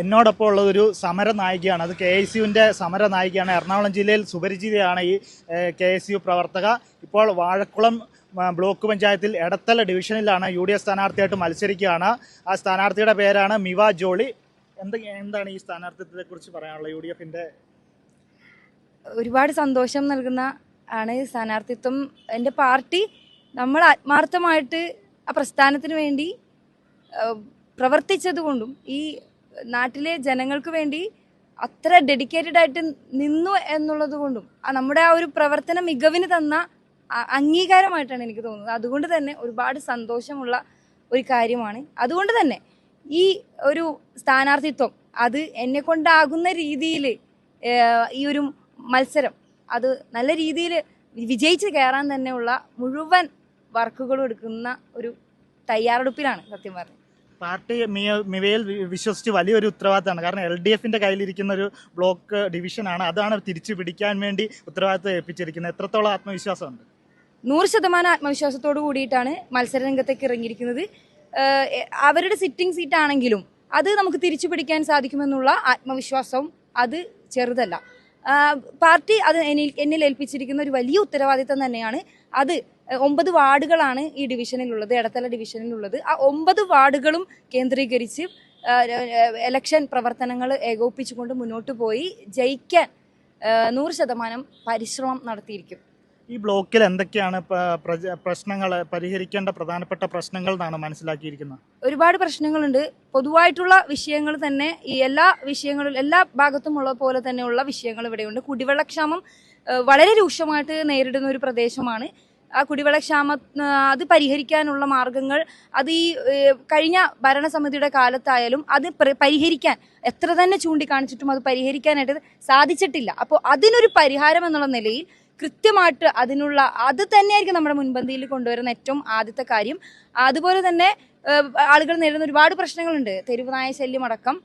എന്നോടൊപ്പം ഉള്ള ഒരു സമര നായികയാണ് അത് കെ എസ് യുവിന്റെ സമര നായികയാണ് എറണാകുളം ജില്ലയിൽ സുപരിചിതയാണ് ഈ കെ എസ് യു പ്രവർത്തക. ഇപ്പോൾ വാഴക്കുളം ബ്ലോക്ക് പഞ്ചായത്തിൽ ഇടത്തല ഡിവിഷനിലാണ് യു ഡി എഫ് സ്ഥാനാർത്ഥിയായിട്ട് മത്സരിക്കുകയാണ്. ആ സ്ഥാനാർത്ഥിയുടെ പേരാണ് മിവ ജോളി. എന്ത് എന്താണ് ഈ സ്ഥാനാർത്ഥിത്വത്തെ കുറിച്ച് പറയാനുള്ളത് യു ഡി എഫിന്റെ? ഒരുപാട് സന്തോഷം നൽകുന്ന ആണ് സ്ഥാനാർത്ഥിത്വം. എന്റെ പാർട്ടി നമ്മൾ ആത്മാർത്ഥമായിട്ട് ആ പ്രസ്ഥാനത്തിന് വേണ്ടി പ്രവർത്തിച്ചത് കൊണ്ടും ഈ നാട്ടിലെ ജനങ്ങൾക്ക് വേണ്ടി അത്ര ഡെഡിക്കേറ്റഡ് ആയിട്ട് നിന്നു എന്നുള്ളത് കൊണ്ടും നമ്മുടെ ആ ഒരു പ്രവർത്തന മികവിന് തന്ന അംഗീകാരമായിട്ടാണ് എനിക്ക് തോന്നുന്നത്. അതുകൊണ്ട് തന്നെ ഒരുപാട് സന്തോഷമുള്ള ഒരു കാര്യമാണ്. അതുകൊണ്ട് തന്നെ ഈ ഒരു സ്ഥാനാർത്ഥിത്വം അത് എന്നെ കൊണ്ടാകുന്ന രീതിയിൽ ഈ ഒരു മത്സരം അത് നല്ല രീതിയിൽ വിജയിച്ച് കയറാൻ തന്നെയുള്ള മുഴുവൻ വർക്കുകളും എടുക്കുന്ന ഒരു തയ്യാറെടുപ്പിലാണ് സത്യം പറഞ്ഞത്. പാർട്ടി മിവയിൽ വിശ്വസിച്ച് വലിയൊരു ഉത്തരവാദിത്തമാണ്. കാരണം എൽ ഡി എഫിന്റെ കയ്യിലിരിക്കുന്ന ഒരു ബ്ലോക്ക് ഡിവിഷനാണ്. അതാണ് തിരിച്ചു പിടിക്കാൻ വേണ്ടി ഉത്തരവാദിത്തം ഏൽപ്പിച്ചിരിക്കുന്നത്. എത്രത്തോളം ആത്മവിശ്വാസമുണ്ട്? നൂറ് ശതമാനം ആത്മവിശ്വാസത്തോടു കൂടിയിട്ടാണ് മത്സര രംഗത്തേക്ക് ഇറങ്ങിയിരിക്കുന്നത് അവരുടെ സിറ്റിംഗ് സീറ്റ് ആണെങ്കിലും അത് നമുക്ക് തിരിച്ചു പിടിക്കാൻ സാധിക്കുമെന്നുള്ള ആത്മവിശ്വാസം അത് ചെറുതല്ല. പാർട്ടി അത് എന്നിൽ ഏൽപ്പിച്ചിരിക്കുന്ന ഒരു വലിയ ഉത്തരവാദിത്തം തന്നെയാണ്. അത് ഒമ്പത് വാർഡുകളാണ് ഈ ഡിവിഷനിലുള്ളത് എടത്തല ഡിവിഷനിലുള്ളത്. ആ ഒമ്പത് വാർഡുകളും കേന്ദ്രീകരിച്ച് എലക്ഷൻ പ്രവർത്തനങ്ങൾ ഏകോപിപ്പിച്ചുകൊണ്ട് മുന്നോട്ട് പോയി ജയിക്കാൻ നൂറ് ശതമാനം പരിശ്രമം നടത്തിയിരിക്കും. ഈ ബ്ലോക്കിൽ എന്തൊക്കെയാണ് പ്രശ്നങ്ങൾ പരിഹരിക്കേണ്ട പ്രധാനപ്പെട്ട പ്രശ്നങ്ങൾ എന്നാണ് മനസ്സിലാക്കിയിരിക്കുന്നത്? ഒരുപാട് പ്രശ്നങ്ങളുണ്ട്. പൊതുവായിട്ടുള്ള വിഷയങ്ങൾ തന്നെ ഈ എല്ലാ വിഷയങ്ങളും എല്ലാ ഭാഗത്തും ഉള്ള പോലെ തന്നെയുള്ള വിഷയങ്ങൾ ഇവിടെയുണ്ട്. കുടിവെള്ളക്ഷാമം വളരെ രൂക്ഷമായിട്ട് നേരിടുന്ന ഒരു പ്രദേശമാണ്. ആ കുടിവെള്ളക്ഷാമ അത് പരിഹരിക്കാനുള്ള മാർഗങ്ങൾ അത് ഈ കഴിഞ്ഞ ഭരണസമിതിയുടെ കാലത്തായാലും അത് പരിഹരിക്കാൻ എത്ര തന്നെ ചൂണ്ടിക്കാണിച്ചിട്ടും അത് പരിഹരിക്കാനായിട്ട് സാധിച്ചിട്ടില്ല. അപ്പോൾ അതിനൊരു പരിഹാരം എന്നുള്ള നിലയിൽ കൃത്യമായിട്ട് അതിനുള്ള അത് തന്നെയായിരിക്കും നമ്മുടെ മുൻപന്തിയിൽ കൊണ്ടുവരുന്ന ഏറ്റവും ആദ്യത്തെ കാര്യം. അതുപോലെ തന്നെ ആളുകൾ നേരിടുന്ന ഒരുപാട് പ്രശ്നങ്ങളുണ്ട്. തെരുവ് നായ അടക്കം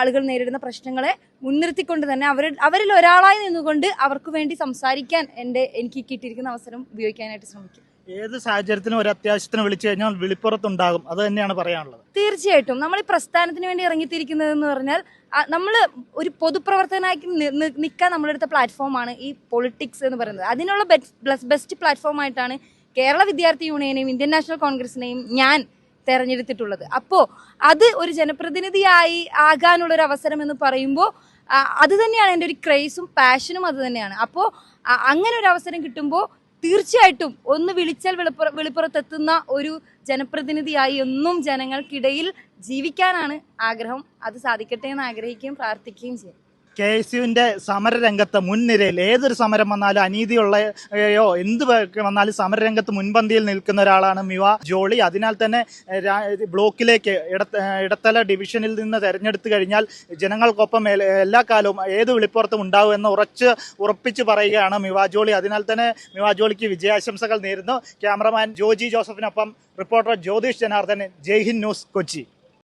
ആളുകൾ നേരിടുന്ന പ്രശ്നങ്ങളെ മുൻനിർത്തിക്കൊണ്ട് തന്നെ അവർ അവരിൽ ഒരാളായി നിന്നുകൊണ്ട് അവർക്ക് വേണ്ടി സംസാരിക്കാൻ എന്റെ എനിക്ക് കിട്ടിയിരിക്കുന്ന അവസരം ഉപയോഗിക്കാനായിട്ട് ശ്രമിക്കും. ഏത് സാഹചര്യത്തിനും ഒരു അത്യാവശ്യത്തിന് വിളിച്ചു കഴിഞ്ഞാൽ വിളിപ്പുറത്തുണ്ടാകും. അത് തന്നെയാണ് പറയാനുള്ളത്. തീർച്ചയായിട്ടും. നമ്മൾ ഈ പ്രസ്ഥാനത്തിന് വേണ്ടി ഇറങ്ങിത്തിരിക്കുന്നതെന്ന് പറഞ്ഞാൽ നമ്മൾ ഒരു പൊതുപ്രവർത്തകനായി നിൽക്കാൻ നമ്മളെടുത്ത പ്ലാറ്റ്ഫോമാണ് ഈ പൊളിറ്റിക്സ് എന്ന് പറയുന്നത്. അതിനുള്ള ബെസ്റ്റ് പ്ലാറ്റ്ഫോം ആയിട്ടാണ് കേരള വിദ്യാർത്ഥി യൂണിയനെയും ഇന്ത്യൻ നാഷണൽ കോൺഗ്രസിനെയും ഞാൻ തെരഞ്ഞെടുത്തിട്ടുള്ളത്. അപ്പോൾ അത് ഒരു ജനപ്രതിനിധിയായി ആകാനുള്ള ഒരു അവസരം എന്ന് പറയുമ്പോൾ അത് തന്നെയാണ് എന്റെ ഒരു ക്രേസും പാഷനും അത് തന്നെയാണ്. അപ്പോൾ അങ്ങനെ ഒരു അവസരം കിട്ടുമ്പോൾ തീർച്ചയായിട്ടും ഒന്ന് വിളിച്ചാൽ വെളിപ്പുറ വെളിപ്പുറത്തെത്തുന്ന ഒരു ജനപ്രതിനിധിയായി എന്നും ജനങ്ങൾക്കിടയിൽ ജീവിക്കാനാണ് ആഗ്രഹം. അത് സാധിക്കട്ടെ എന്ന് ആഗ്രഹിക്കുകയും പ്രാർത്ഥിക്കുകയും ചെയ്യും. കെ എസ് യുവിന്റെ സമരരംഗത്ത് മുൻനിരയിൽ ഏതൊരു സമരം വന്നാലും അനീതിയുള്ളയോ എന്ത് വന്നാലും സമരരംഗത്ത് മുൻപന്തിയിൽ നിൽക്കുന്ന ഒരാളാണ് മിവ ജോളി. അതിനാൽ തന്നെ ബ്ലോക്കിലേക്ക് ഇടത്ത ഇടത്തല ഡിവിഷനിൽ നിന്ന് തെരഞ്ഞെടുത്തു കഴിഞ്ഞാൽ ജനങ്ങൾക്കൊപ്പം എല്ലാ കാലവും ഏത് വിളിപ്പുറത്തും ഉണ്ടാവും എന്ന് ഉറച്ച് ഉറപ്പിച്ച് പറയുകയാണ് മിവ ജോളി. അതിനാൽ തന്നെ മിവ ജോളിക്ക് വിജയാശംസകൾ നേരുന്നു. ക്യാമറമാൻ ജോജി ജോസഫിനൊപ്പം റിപ്പോർട്ടർ ജ്യോതിഷ് ജനാർദ്ദൻ ജയ്ഹിന്ദ് ന്യൂസ് കൊച്ചി.